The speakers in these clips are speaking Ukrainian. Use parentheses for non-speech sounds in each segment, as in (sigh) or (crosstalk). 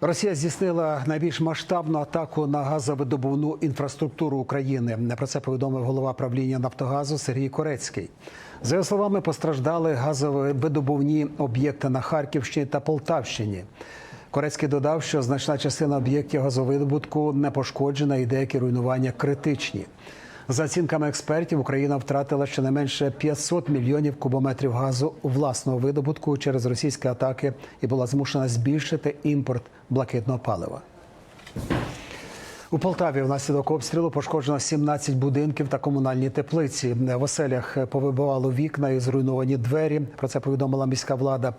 Росія здійснила найбільш масштабну атаку на газовидобувну інфраструктуру України. Про це повідомив голова правління Нафтогазу Сергій Корецький. За його словами, постраждали газовидобувні об'єкти на Харківщині та Полтавщині. Корецький додав, що значна частина об'єктів газовидобутку не пошкоджена і деякі руйнування критичні. За оцінками експертів, Україна втратила щонайменше 500 мільйонів кубометрів газу власного видобутку через російські атаки і була змушена збільшити імпорт блакитного палива. У Полтаві внаслідок обстрілу пошкоджено 17 будинків та комунальні теплиці. В оселях повибивало вікна і зруйновані двері. Про це повідомила міська влада.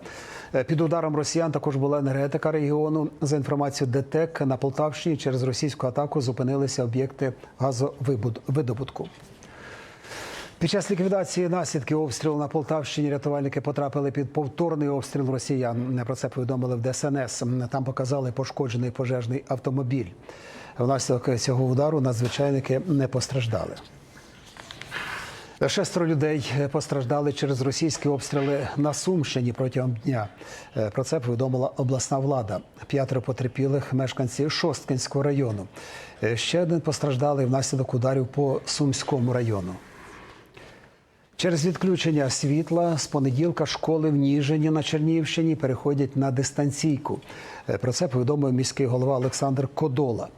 Під ударом росіян також була енергетика регіону. За інформацією ДТЕК на Полтавщині через російську атаку зупинилися об'єкти газовидобутку. Під час ліквідації наслідків обстрілу на Полтавщині рятувальники потрапили під повторний обстріл росіян. Про це повідомили в ДСНС. Там показали пошкоджений пожежний автомобіль. Внаслідок цього удару надзвичайники не постраждали. Шестеро людей постраждали через російські обстріли на Сумщині протягом дня. Про це повідомила обласна влада. П'ятеро потерпілих мешканці Шосткинського району. Ще один постраждалий внаслідок ударів по Сумському району. Через відключення світла з понеділка школи в Ніжині на Чернігівщині переходять на дистанційку. Про це повідомив міський голова Олександр Кодола.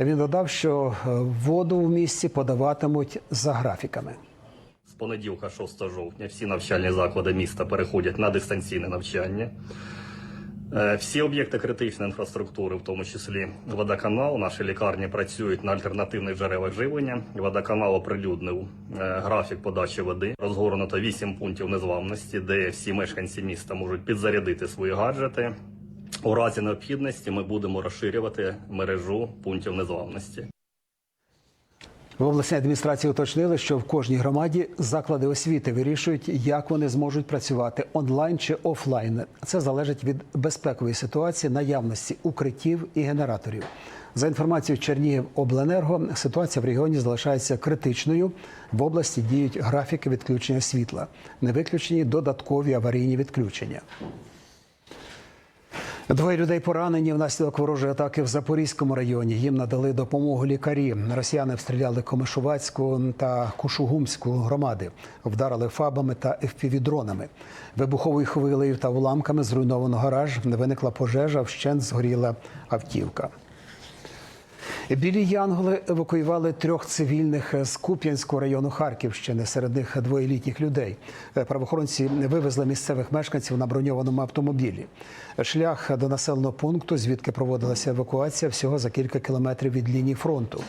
Він додав, що воду в місті подаватимуть за графіками. З понеділка, 6 жовтня, всі навчальні заклади міста переходять на дистанційне навчання. Е, Всі об'єкти критичної інфраструктури, в тому числі водоканал, наші лікарні працюють на альтернативних джерелах живлення. Водоканал оприлюднив е, графік подачі води. Розгорнуто 8 пунктів незламності, де всі мешканці міста можуть підзарядити свої гаджети. У разі необхідності ми будемо розширювати мережу пунктів незламності. В обласній адміністрації уточнили, що в кожній громаді заклади освіти вирішують, як вони зможуть працювати онлайн чи офлайн. Це залежить від безпекової ситуації, наявності укриттів і генераторів. За інформацією Чернігівобленерго, ситуація в регіоні залишається критичною. В області діють графіки відключення світла, не виключені додаткові аварійні відключення. Двоє людей поранені внаслідок ворожої атаки в Запорізькому районі. Їм надали допомогу лікарі. Росіяни обстріляли Комишувацьку та Кушугумську громади, вдарили фабами та FPV-дронами. Вибуховою хвилею та уламками зруйновано гараж. Виникла пожежа, вщент згоріла автівка. Білі Янголи евакуювали трьох цивільних з Куп'янського району Харківщини. Серед них двоє літніх людей. Правоохоронці вивезли місцевих мешканців на броньованому автомобілі. Шлях до населеного пункту, звідки проводилася евакуація, всього за кілька кілометрів від лінії фронту.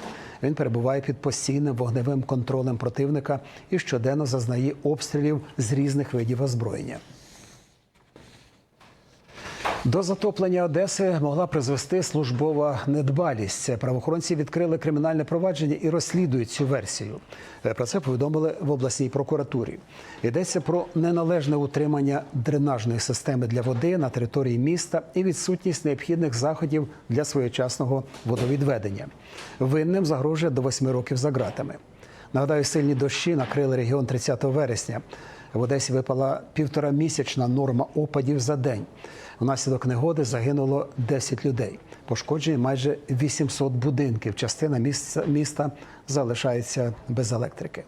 Він перебуває під постійним вогневим контролем противника і щоденно зазнає обстрілів з різних видів озброєння. До затоплення Одеси могла призвести службова недбалість. Правоохоронці відкрили кримінальне провадження і розслідують цю версію. Про це повідомили в обласній прокуратурі. Йдеться про неналежне утримання дренажної системи для води на території міста і відсутність необхідних заходів для своєчасного водовідведення. Винним загрожує до 8 років за ґратами. Нагадаю, сильні дощі накрили регіон 30 вересня. В Одесі випала півторамісячна норма опадів за день. Внаслідок негоди загинуло 10 людей. Пошкоджені майже 800 будинків. Частина міста, міста залишається без електрики.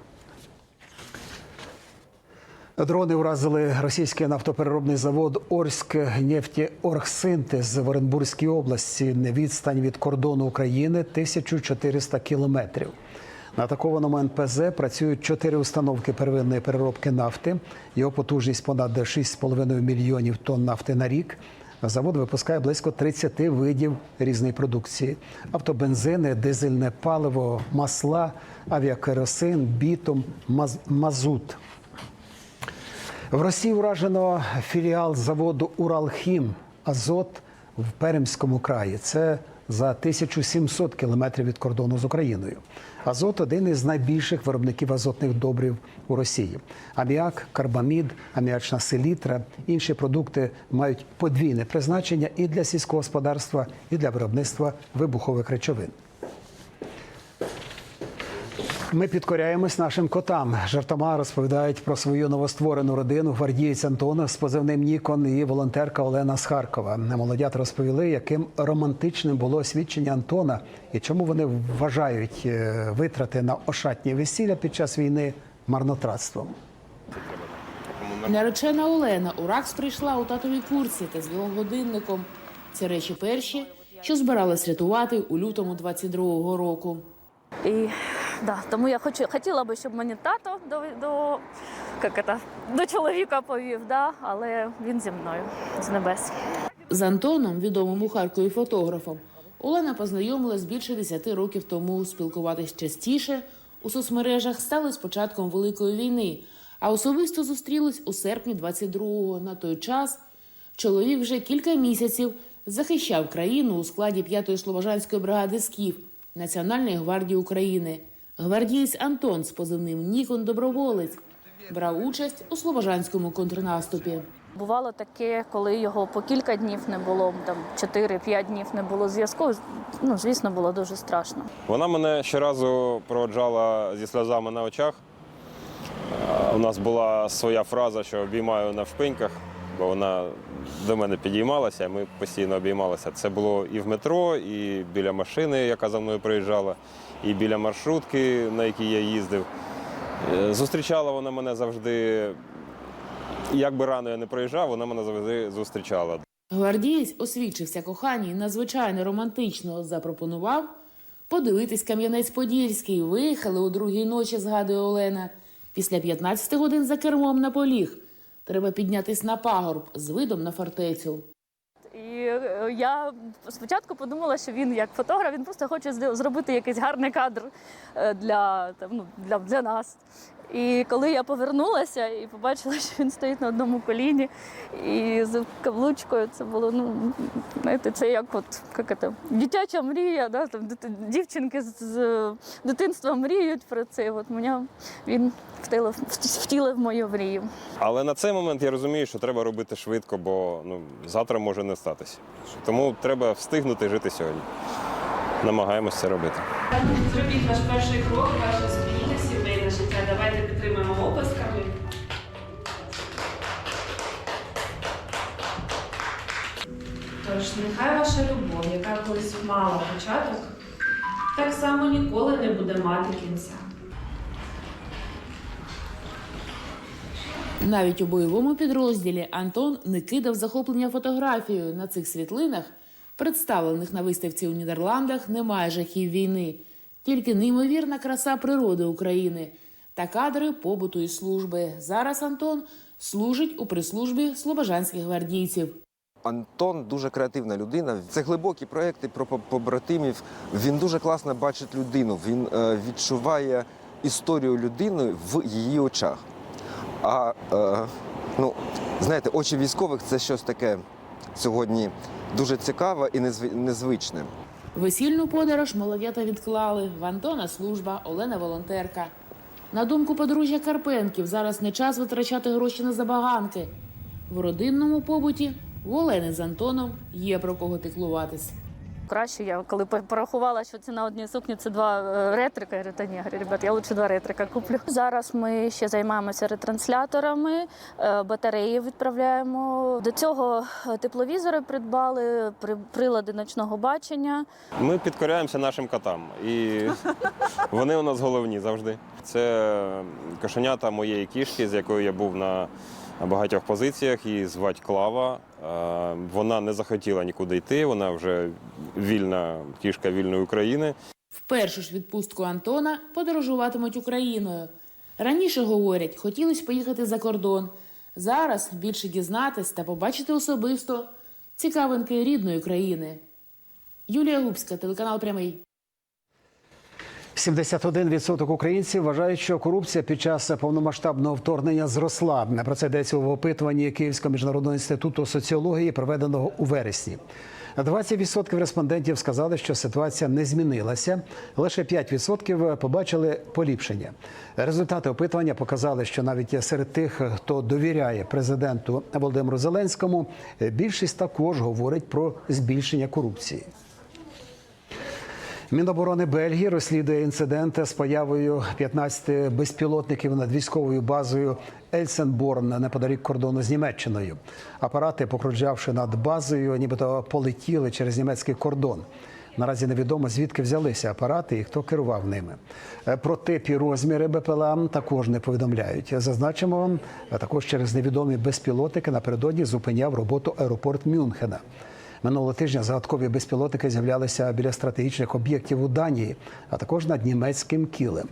Дрони вразили російський нафтопереробний завод Орськ нефтеоргсинтез в Оренбурзькій області. Відстань від кордону України 1400 кілометрів. На атакованому НПЗ працюють чотири установки первинної переробки нафти. Його потужність понад 6,5 мільйонів тонн нафти на рік. Завод випускає близько 30 видів різної продукції: автобензини, дизельне паливо, масла, авіакеросин, бітум, маз мазут. В Росії вражено філіал заводу Уралхім Азот в Пермському краї. Це за 1700 кілометрів від кордону з Україною. Азот один із найбільших виробників азотних добрив у Росії. Аміак, карбамід, аміачна селітра, інші продукти мають подвійне призначення і для сільського господарства, і для виробництва вибухових речовин. Ми підкоряємось нашим котам. Жартома розповідають про свою новостворену родину гвардієць Антон з позивним Нікон і волонтерка Олена з Харкова. Молодята розповіли, яким романтичним було свідчення Антона і чому вони вважають е, витрати на ошатні весілля під час війни марнотратством. Наречена Олена у РАКС прийшла у татовій курці та з його годинником. Це речі перші, що збиралась рятувати у лютому 22-го року. І да, тому я хочу, хотіла би, щоб мені тато до, до, як это, до чоловіка повів, да, але він зі мною з небес. З Антоном, відомим у Харкові фотографом, Олена познайомилась більше 10 років тому. Спілкуватись частіше у соцмережах стали з початком Великої війни, а особисто зустрілись у серпні 22-го. На той час чоловік вже кілька місяців захищав країну у складі 5-ї слобожанської бригади СКІФ Національної гвардії України. Гвардієць Антон з позивним Нікон Доброволець брав участь у слобожанському контрнаступі. Бувало таке, коли його по кілька днів не було, там 4-5 днів не було зв'язку. Ну, звісно, було дуже страшно. Вона мене щоразу проводжала зі сльозами на очах. Е, У нас була своя фраза, що обіймаю на вшпиньках, бо вона до мене підіймалася, ми постійно обіймалися. Це було і в метро, і біля машини, яка за мною приїжджала, і біля маршрутки, на якій я їздив. Е, Зустрічала вона мене завжди. Як би рано я не проїжджав, вона мене завжди зустрічала. Гвардієць освідчився коханій надзвичайно романтично. Запропонував подивитись Кам'янець-Подільський. Виїхали у другій ночі, згадує Олена. Після 15 годин за кермом на поліг. Треба піднятись на пагорб з видом на фортецю. І е, я спочатку подумала, що він як фотограф, він просто хоче зробити якийсь гарний кадр е, для, ну, для, для нас. І коли я повернулася і побачила, що він стоїть на одному коліні і з каблучкою, це було, ну, знаєте, це як от як це, дитяча мрія, да? там, дівчинки з, з дитинства мріють про це. От мене він втілив, втілив мою мрію. Але на цей момент я розумію, що треба робити швидко, бо ну, завтра може не статися. Тому треба встигнути жити сьогодні. Намагаємося це робити. Зробіть ваш перший крок, ваше нехай ваша любов, яка колись мала початок, так само ніколи не буде мати кінця. Навіть у бойовому підрозділі Антон не кидав захоплення фотографією. На цих світлинах, представлених на виставці у Нідерландах, немає жахів війни, тільки неймовірна краса природи України та кадри побуту і служби. Зараз Антон служить у прислужбі слобожанських гвардійців. Антон дуже креативна людина. Це глибокі проекти про побратимів. Він дуже класно бачить людину. Він е, відчуває історію людини в її очах. А е, ну, знаєте, очі військових це щось таке сьогодні дуже цікаве і незв- незвичне. Весільну подорож молодята відклали. В Антона служба, Олена волонтерка. На думку подружжя Карпенків, зараз не час витрачати гроші на забаганки. В родинному побуті в Олени з Антоном є про кого піклуватись. Краще я коли порахувала, що ціна однієї сукні це два е, ретрика. Я говорю, та ні, ребят, я лучше два ретрика куплю. (laughs) Зараз ми ще займаємося ретрансляторами, е, батареї відправляємо. До цього е, тепловізори придбали, прилади ночного бачення. Ми підкоряємося нашим котам. І (laughs) вони у нас головні завжди. Це кошенята моєї кішки, з якою я був на багатьох позиціях. Її звать Клава. Е, Вона не захотіла нікуди йти. Вона вже вільна кішка вільної України. В першу ж відпустку Антона подорожуватимуть Україною. Раніше говорять, хотілося поїхати за кордон. Зараз більше дізнатись та побачити особисто цікавинки рідної країни. Юлія Губська, телеканал Прямий. 71% українців вважають, що корупція під час повномасштабного вторгнення зросла. Про це йдеться в опитуванні Київського міжнародного інституту соціології, проведеного у вересні. 20% респондентів сказали, що ситуація не змінилася. Лише 5% побачили поліпшення. Результати опитування показали, що навіть серед тих, хто довіряє президенту Володимиру Зеленському, більшість також говорить про збільшення корупції. Міноборони Бельгії розслідує інцидент з появою 15 безпілотників над військовою базою Ельсенборн неподалік кордону з Німеччиною. Апарати, покружлявши над базою, нібито полетіли через німецький кордон. Наразі невідомо звідки взялися апарати і хто керував ними. Е, Про тип і розміри БПЛА також не повідомляють. Зазначимо, також через невідомі безпілотники напередодні зупиняв роботу аеропорт Мюнхена. Минулого тижня загадкові безпілотники з'являлися біля стратегічних об'єктів у Данії, а також над німецьким кілем.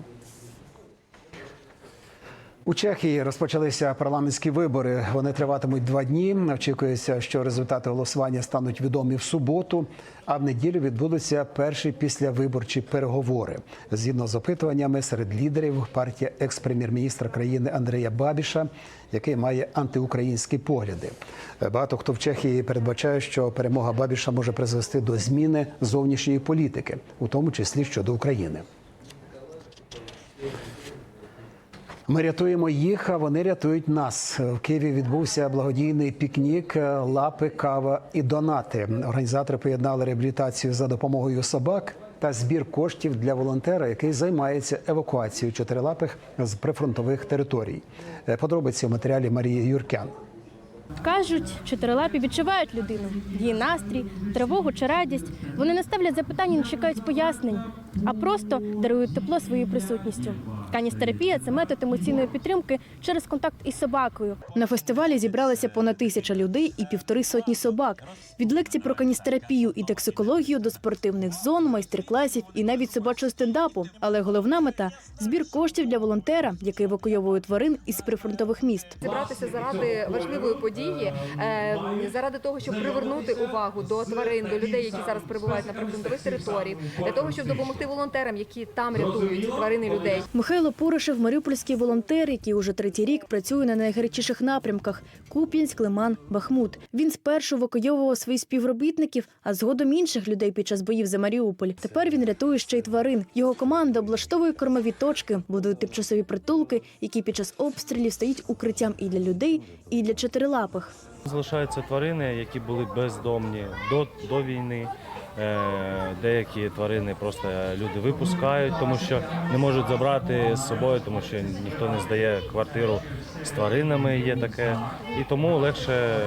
У Чехії розпочалися парламентські вибори. Вони триватимуть два дні. Очікується, що результати голосування стануть відомі в суботу, а в неділю відбудуться перші післявиборчі переговори. Згідно з опитуваннями серед лідерів партія екс-прем'єр-міністра країни Андрія Бабіша, який має антиукраїнські погляди. Багато хто в Чехії передбачає, що перемога Бабіша може призвести до зміни зовнішньої політики, у тому числі щодо України. Ми рятуємо їх, а вони рятують нас. В Києві відбувся благодійний пікнік лапи, кава і донати. Організатори поєднали реабілітацію за допомогою собак та збір коштів для волонтера, який займається евакуацією чотирилапих з прифронтових територій. Е, Подробиці у матеріалі Марії Юркян. Кажуть, чотирилапі відчувають людину, її настрій, тривогу чи радість. Вони не ставлять запитань, і не чекають пояснень, а просто дарують тепло своєю присутністю. Каністерапія це метод емоційної підтримки через контакт із собакою. На фестивалі зібралися понад тисяча людей і півтори сотні собак. Від лекцій про каністерапію і токсикологію до спортивних зон, майстер-класів і навіть собачого стендапу. Але головна мета збір коштів для волонтера, який евакуйовує тварин із прифронтових міст. зібратися заради важливої події, е, заради того, щоб привернути увагу до тварин, до людей, які зараз перебувають на прифронтових територіях, для того, щоб допомогти волонтерам, які там рятують тварин і людей. Михайло Пуришев – маріупольський волонтер, який уже третій рік працює на найгарячіших напрямках – Куп'янськ, Лиман, Бахмут. Він спершу евакуйовував своїх співробітників, а згодом інших людей під час боїв за Маріуполь. Тепер він рятує ще й тварин. Його команда облаштовує кормові точки, будують тимчасові притулки, які під час обстрілів стають укриттям і для людей, і для чотирилапих. Залишаються тварини, які були бездомні до, до війни. Е, Деякі тварини просто люди випускають, тому що не можуть забрати з собою, тому що ніхто не здає квартиру з тваринами. Є таке, і тому легше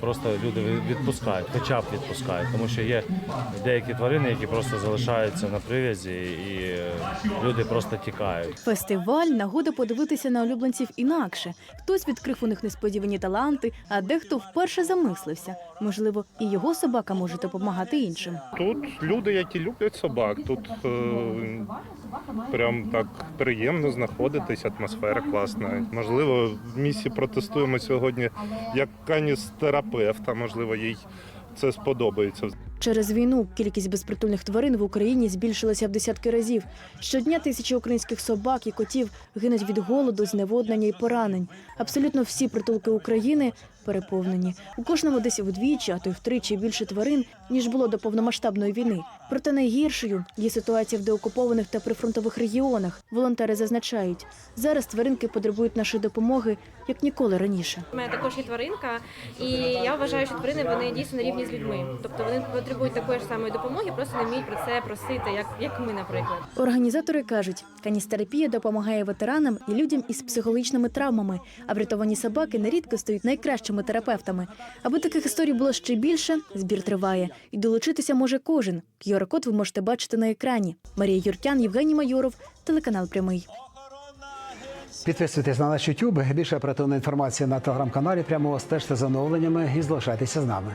просто люди відпускають, хоча б відпускають, тому що є деякі тварини, які просто залишаються на прив'язі, і е, люди просто тікають. Фестиваль – нагода подивитися на улюбленців інакше. Хтось відкрив у них несподівані таланти, а дехто вперше замислився. Можливо, і його собака може допомагати іншим. Тут люди, які люблять собак, тут е, прям так приємно знаходитись, атмосфера класна. Можливо, в місті протестуємо сьогодні як каністерапевт, а можливо, їй це сподобається. Через війну кількість безпритульних тварин в Україні збільшилася в десятки разів. Щодня тисячі українських собак і котів гинуть від голоду, зневоднення і поранень. Абсолютно всі притулки України переповнені. У кожному десь вдвічі, а то й втричі більше тварин, ніж було до повномасштабної війни. Проте найгіршою є ситуація в деокупованих та прифронтових регіонах. Волонтери зазначають, зараз тваринки потребують нашої допомоги як ніколи раніше. У мене також є тваринка, і я вважаю, що тварини вони дійсно на рівні з людьми. Тобто вони потребують такої ж самої допомоги, просто не вміють про це просити, як, як ми, наприклад. Організатори кажуть, каністерапія допомагає ветеранам і людям із психологічними травмами, а врятовані собаки нерідко стають найкращими терапевтами. Аби таких історій було ще більше, збір триває і долучитися може кожен. QR-код ви можете бачити на екрані. Марія Юртян, Євгеній Майоров, телеканал Прямий. Підписуйтесь на наш YouTube. Більше оперативної інформації на телеграм-каналі. Прямо стежте за оновленнями і залишайтеся з нами.